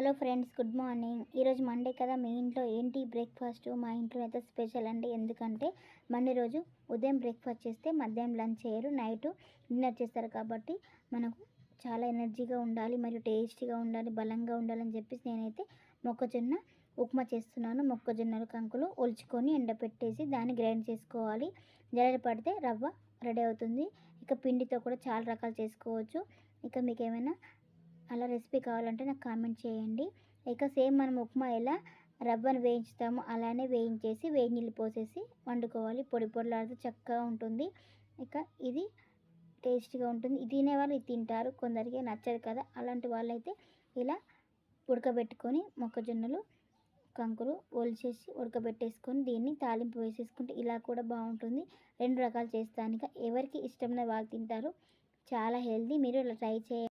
Hello friends good morning. ఈరోజు Monday కదా మీ ఇంట్లో ఏంటి బ్రేక్ఫాస్ట్? మా ఇంట్లో అయితే స్పెషల్ అండి. ఎందుకంటే మండే రోజు ఉదయం బ్రేక్ఫాస్ట్ చేస్తే మధ్యాహ్నం లంచ్ చేయరు నైట్ డిన్నర్ చేస్తారు కాబట్టి మనకు చాలా ఎనర్జీగా ఉండాలి మరియు టేస్టీగా ఉండాలి బలంగా ఉండాలని చెప్పేసి నేనైతే మొక్కజొన్న ఉప్మా చేస్తున్నాను. మొక్కజొన్నలు కంకులు ఒలుచుకొని ఎండపెట్టేసి దాన్ని గ్రైండ్ చేసుకోవాలి. జల్లెడ పడితే రవ్వ రెడీ అవుతుంది. ఇక పిండితో కూడా చాలా రకాలు చేసుకోవచ్చు. ఇక మీకు ఏమైనా అలా రెసిపీ కావాలంటే నాకు కామెంట్ చేయండి. ఇక సేమ్ మనం ఉప్మా ఎలా రవ్వను వేయించుతామో అలానే వేయించేసి వేడి నీళ్ళు పోసేసి వండుకోవాలి. పొడి పొడిలాడుతూ చక్కగా ఉంటుంది. ఇక ఇది టేస్టీగా ఉంటుంది. తినేవాళ్ళు ఇది తింటారు. కొందరికి నచ్చదు కదా. అలాంటి వాళ్ళైతే ఇలా ఉడకబెట్టుకొని మొక్కజొన్నలు కంకులు ఒలిచేసి ఉడకబెట్టేసుకొని దీన్ని తాలింపు వేసేసుకుంటే ఇలా కూడా బాగుంటుంది. రెండు రకాలు చేస్తాను. ఇక ఎవరికి ఇష్టమైన వాళ్ళు తింటారు. చాలా హెల్దీ మీరు ఇలా ట్రై చేయండి.